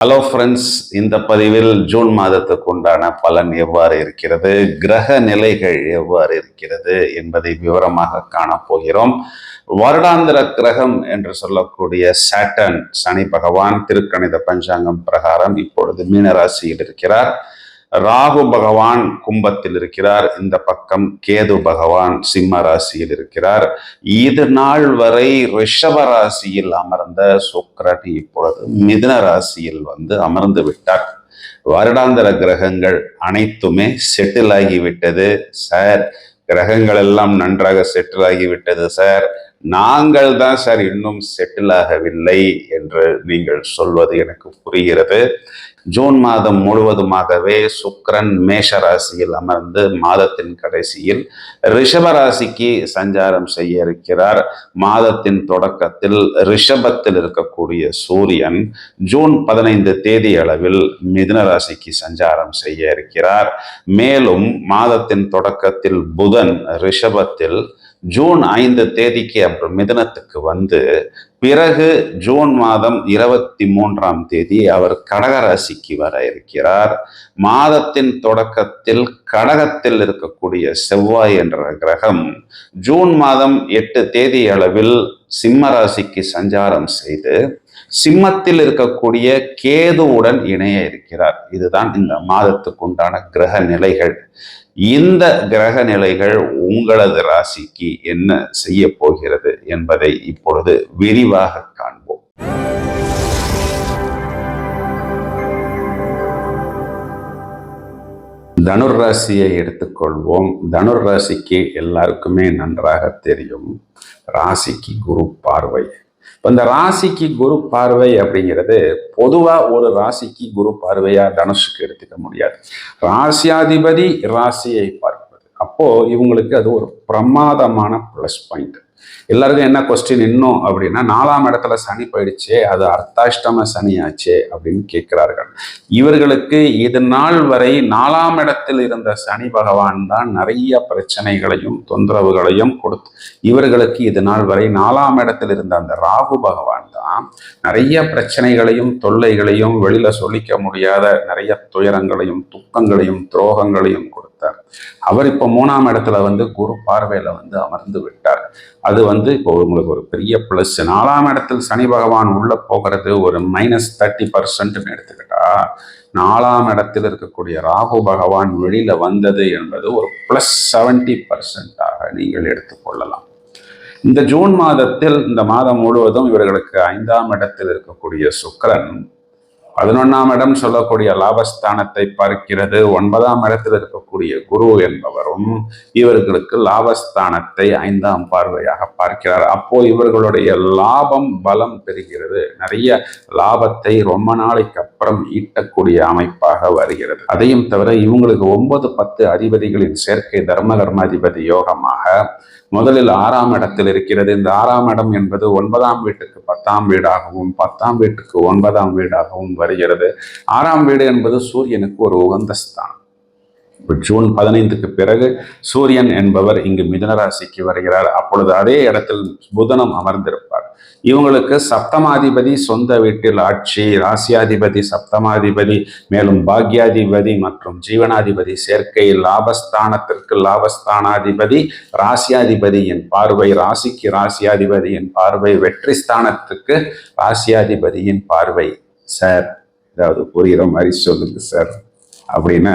Hello friends இந்த பதிவில் June மாதத்துக்கு உண்டான பலன் எவ்வாறு இருக்கிறது? கிரக நிலைகள் எவ்வாறு இருக்கிறது என்பதை விவரமாக காணப்போகிறோம் வருடாந்திர கிரகம் என்று சொல்லக்கூடிய சாட்டன் சனி பகவான் திருக்கணித பஞ்சாங்கம் பிரகாரம் இப்பொழுது மீனராசியில் இருக்கிறார். ராகு பகவான் கும்பத்தில் இருக்கிறார். இந்த பக்கம் கேது பகவான் சிம்ம ராசியில் இருக்கிறார். இது நாள் வரை ரிஷப ராசியில் அமர்ந்த சுக்கிரன் இப்பொழுது மிதுன ராசியில் வந்து அமர்ந்து விட்டார். வருடாந்திர கிரகங்கள் அனைத்துமே செட்டில் ஆகிவிட்டது சார் கிரகங்கள் எல்லாம் நன்றாக செட்டில் ஆகிவிட்டது சார் நாங்கள் தான் சார் இன்னும் செட்டில் ஆகவில்லை என்று நீங்கள் சொல்வது எனக்கு புரிகிறது. ஜூன் மாதம் முழுவதுமாகவே சுக்கரன் மேஷ ராசியில் அமர்ந்து மாதத்தின் கடைசியில் ரிஷப ராசிக்கு சஞ்சாரம் செய்ய இருக்கிறார். மாதத்தின் தொடக்கத்தில் ரிஷபத்தில் இருக்கக்கூடிய சூரியன் ஜூன் பதினைந்து தேதி அளவில் மிதுன ராசிக்கு சஞ்சாரம் செய்ய இருக்கிறார். மேலும் மாதத்தின் தொடக்கத்தில் புதன் ரிஷபத்தில் ஜூன் ஐந்து தேதிக்கு அப்புறம் மிதனத்துக்கு வந்து பிறகு ஜூன் மாதம் இருபத்தி மூன்றாம் தேதி அவர் கடகராசிக்கு வர இருக்கிறார். மாதத்தின் தொடக்கத்தில் கடகத்தில் இருக்கக்கூடிய செவ்வாய் என்ற கிரகம் ஜூன் மாதம் எட்டு தேதி அளவில் சிம்ம ராசிக்கு சஞ்சாரம் செய்து சிம்மத்தில் இருக்கக்கூடிய கேதுவுடன் இணைய இருக்கிறார். இதுதான் இந்த மாதத்துக்கு உண்டான கிரக நிலைகள். இந்த கிரக நிலைகள் உங்களது ராசிக்கு என்ன செய்ய போகிறது என்பதை இப்பொழுது விரிவாக காண்போம். தனுர் ராசியை எடுத்துக்கொள்வோம். தனுர் ராசிக்கு எல்லாருக்குமே நன்றாக தெரியும். ராசிக்கு குரு பார்வை. இப்போ இந்த ராசிக்கு குரு பார்வை அப்படிங்கிறது பொதுவாக ஒரு ராசிக்கு குரு பார்வையாக தனுஷுக்கு எடுத்துக்க முடியாது. ராசியாதிபதி ராசியை பார்ப்பது. அப்போது இவங்களுக்கு அது ஒரு பிரமாதமான ப்ளஸ் பாயிண்ட் எல்லாருக்கும் என்ன கொஸ்டின் இன்னும் அப்படின்னா நாலாம் இடத்துல சனி போயிடுச்சே அது அர்த்தாஷ்டம ஆச்சு அப்படின்னு கேட்கிறார்கள். இவர்களுக்கு இது நாள் வரை நாலாம் இடத்தில் இருந்த சனி பகவான் தான் நிறைய பிரச்சனைகளையும் தொந்தரவுகளையும் கொடுத்து இவர்களுக்கு இது நாள் வரை நாலாம் இடத்தில் இருந்த அந்த ராகு பகவான் தான் நிறைய பிரச்சனைகளையும் தொல்லைகளையும் வெளியில சொல்லிக்க முடியாத நிறைய துயரங்களையும் துக்கங்களையும் துரோகங்களையும் கொடுத்தார். அவர் இப்போ மூணாம் இடத்துல வந்து குரு பார்வையில வந்து அமர்ந்து விட்டார். அது வந்து இப்போ உங்களுக்கு ஒரு பெரிய ப்ளஸ் நாலாம் இடத்தில் சனி பகவான் உள்ள போகிறது ஒரு மைனஸ் தேர்ட்டி பர்சன்ட்னு எடுத்துக்கிட்டா நாலாம் இடத்தில் இருக்கக்கூடிய ராகு பகவான் வெளியில வந்தது என்பது ஒரு ப்ளஸ் செவன்டி பர்சன்டாக நீங்கள் எடுத்துக்கொள்ளலாம் இந்த ஜூன் மாதத்தில் இந்த மாதம் முழுவதும் இவர்களுக்கு ஐந்தாம் இடத்தில் இருக்கக்கூடிய சுக்கரன் பதினொன்னாம் இடம் சொல்லக்கூடிய லாபஸ்தானத்தை பார்க்கிறது. ஒன்பதாம் இடத்தில் இருக்கக்கூடிய குரு என்பவரும் இவர்களுக்கு லாபஸ்தானத்தை ஐந்தாம் பார்வையாக பார்க்கிறார். அப்போ இவர்களுடைய லாபம் பலம் பெறுகிறது. நிறைய லாபத்தை ரொம்ப நாளைக்கு அப்புறம் ஈட்டக்கூடிய அமைப்பாக வருகிறது. அதையும் தவிர இவங்களுக்கு ஒன்பது பத்து அதிபதிகளின் சேர்க்கை தர்ம கர்மாதிபதி யோகமாக முதலில் ஆறாம் இடத்தில் இருக்கிறது. இந்த ஆறாம் இடம் என்பது ஒன்பதாம் வீட்டுக்கு பத்தாம் வீடாகவும் பத்தாம் வீட்டுக்கு ஒன்பதாம் வீடாகவும் வருகிறது. ஆறாம் வீடு என்பது சூரியனுக்கு ஒரு உகந்த ஸ்தானம். இப்போ ஜூன் பதினைந்துக்கு பிறகு சூரியன் என்பவர் இங்கு மிதனராசிக்கு வருகிறார். அப்பொழுது அதே இடத்தில் புதனம் அமர்ந்திருப்பார். இவங்களுக்கு சப்தமாதிபதி சொந்த வீட்டில் ஆட்சி ராசியாதிபதி சப்தமாதிபதி மேலும் பாக்யாதிபதி மற்றும் ஜீவனாதிபதி சேர்க்கை லாபஸ்தானத்திற்கு லாபஸ்தானாதிபதி ராசியாதிபதியின் பார்வை ராசிக்கு ராசியாதிபதியின் பார்வை வெற்றி ஸ்தானத்துக்கு ராசியாதிபதியின் பார்வை. சார் ஏதாவது புரிகிற மாதிரி சொல்லுங்க சார் அப்படின்னா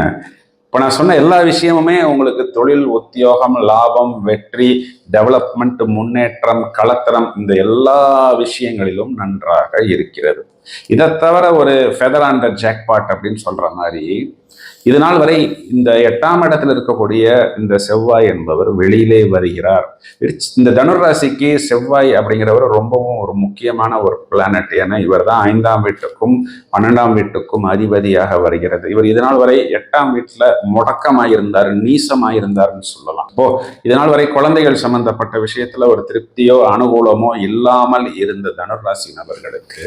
இப்போ நான் சொன்ன எல்லா விஷயமுமே உங்களுக்கு தொழில் உத்தியோகம் லாபம் வெற்றி டெவலப்மெண்ட் முன்னேற்றம் கலத்தரம் இந்த எல்லா விஷயங்களிலும் நன்றாக இருக்கிறது. இதை தவிர ஒரு ஃபெதர் அண்டர் ஜாக்பாட் அப்படின்னு சொல்கிற மாதிரி இது நாள் வரை இந்த எட்டாம் இடத்தில் இருக்கக்கூடிய இந்த செவ்வாய் என்பவர் வெளியிலே வருகிறார். இந்த தனுராசிக்கு செவ்வாய் அப்படிங்கிறவர் ரொம்பவும் ஒரு முக்கியமான ஒரு பிளானட் ஏன்னா இவர் தான் ஐந்தாம் வீட்டுக்கும் பன்னெண்டாம் வீட்டுக்கும் அதிபதியாக வருகிறது. இவர் இதனால் வரை எட்டாம் வீட்டில் முடக்கமாயிருந்தார் நீசமாயிருந்தார்னு சொல்லலாம். இப்போ இதனால் வரை குழந்தைகள் சம்பந்தப்பட்ட விஷயத்துல ஒரு திருப்தியோ அனுகூலமோ இல்லாமல் இருந்த தனுராசி நபர்களுக்கு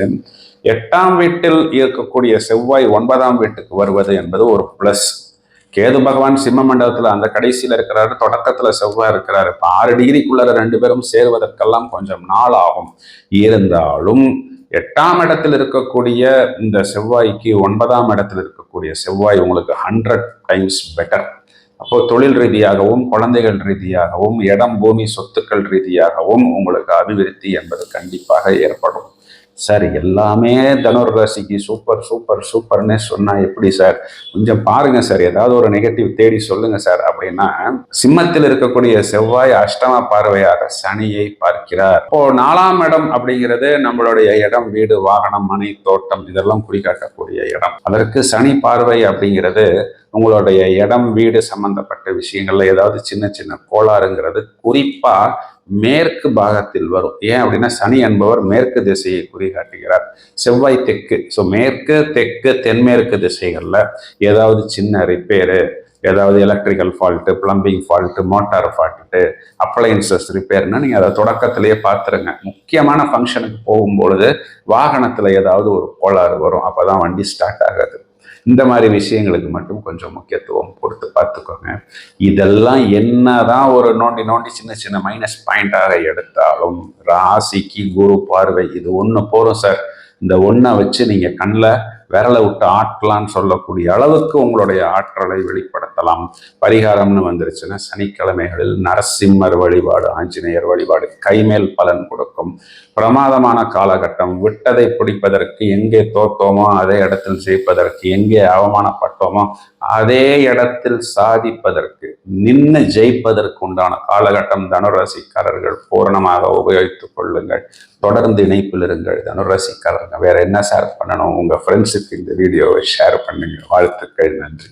எட்டாம் வீட்டில் இருக்கக்கூடிய செவ்வாய் ஒன்பதாம் வீட்டுக்கு வருவது என்பது ஒரு ப்ளஸ் கேது பகவான் சிம்ம மண்டபத்தில் அந்த கடைசியில் இருக்கிறாரு தொடக்கத்தில் செவ்வாய் இருக்கிறாரு. இப்போ ஆறு டிகிரிக்குள்ளார ரெண்டு பேரும் சேருவதற்கெல்லாம் கொஞ்சம் நாள் ஆகும். இருந்தாலும் எட்டாம் இடத்தில் இருக்கக்கூடிய இந்த செவ்வாய்க்கு ஒன்பதாம் இடத்தில் இருக்கக்கூடிய செவ்வாய் உங்களுக்கு ஹண்ட்ரட் டைம்ஸ் பெட்டர் அப்போ தொழில் ரீதியாகவும் குழந்தைகள் ரீதியாகவும் இடம் பூமி சொத்துக்கள் ரீதியாகவும் உங்களுக்கு அபிவிருத்தி என்பது கண்டிப்பாக ஏற்படும். சார் எல்லாமே தனுர் ராசிக்கு சூப்பர் சூப்பர் சூப்பர்னு சொன்னால் எப்படி சார்? கொஞ்சம் பாருங்கள் சார் ஏதாவது ஒரு நெகட்டிவ் தேடி சொல்லுங்கள் சார். அப்படின்னா சிம்மத்தில் இருக்கக்கூடிய செவ்வாய் அஷ்டம பார்வையாக சனியை பார்க்கிறார். இப்போ நாலாம் இடம் அப்படிங்கிறது நம்மளுடைய இடம் வீடு வாகனம் மனை தோட்டம் இதெல்லாம் குறிகாட்டக்கூடிய இடம். அதற்கு சனி பார்வை அப்படிங்கிறது உங்களுடைய இடம் வீடு சம்பந்தப்பட்ட விஷயங்கள்ல ஏதாவது சின்ன சின்ன கோளாறுங்கிறது குறிப்பா மேற்கு பாகத்தில் வரும். ஏன் அப்படின்னா சனி என்பவர் மேற்கு திசையை குறிகாட்டுகிறார். செவ்வாய் தெற்கு. ஸோ மேற்கு தெற்கு தென்மேற்கு திசைகளில் ஏதாவது சின்ன ரிப்பேரு ஏதாவது electrical fault plumbing fault motor fault appliances ரிப்பேர்னா நீங்கள் அதை தொடக்கத்திலேயே பார்த்துருங்க. முக்கியமான ஃபங்க்ஷனுக்கு போகும்பொழுது வாகனத்தில் ஏதாவது ஒரு கோளாறு வரும். அப்போ தான் வண்டி ஸ்டார்ட் ஆகாது. இந்த மாதிரி விஷயங்களுக்கு மட்டும் கொஞ்சம் முக்கியத்துவம் கொடுத்து பார்த்துக்கோங்க. இதெல்லாம் என்னதான் ஒரு நோண்டி நோண்டி சின்ன சின்ன மைனஸ் பாயிண்டாக எடுத்தாலும் ராசிக்கு குரு பார்வை இது ஒன்று போதும் சார் இந்த ஒன்றை வச்சு நீங்கள் கண்ணில் விரலை விட்டு ஆட்டலான்னு சொல்லக்கூடிய அளவுக்கு உங்களுடைய ஆற்றலை வெளிப்படுத்தலாம் பரிகாரம்னு வந்துருச்சுன்னா சனிக்கிழமைகளில் நரசிம்மர் வழிபாடு ஆஞ்சநேயர் வழிபாடு கைமேல் பலன் கொடுக்கும். பிரமாதமான காலகட்டம். விட்டதை பிடிப்பதற்கு எங்கே தோத்தோமோ அதே இடத்தில் ஜெயிப்பதற்கு எங்கே அவமானப்பட்டோமோ அதே இடத்தில் சாதிப்பதற்கு நின்று ஜெயிப்பதற்கு உண்டான காலகட்டம் தனுராசிக்காரர்கள் பூரணமாக உபயோகித்துக் கொள்ளுங்கள். தொடர்ந்து இணைப்பில் இருங்கள் தனுராசிக்காரர்கள். வேற என்ன ஷேர் பண்ணணும்? உங்க ஃப்ரெண்ட்ஸுக்கு இந்த வீடியோவை ஷேர் பண்ணுங்கள் வாழ்த்துக்கள். நன்றி.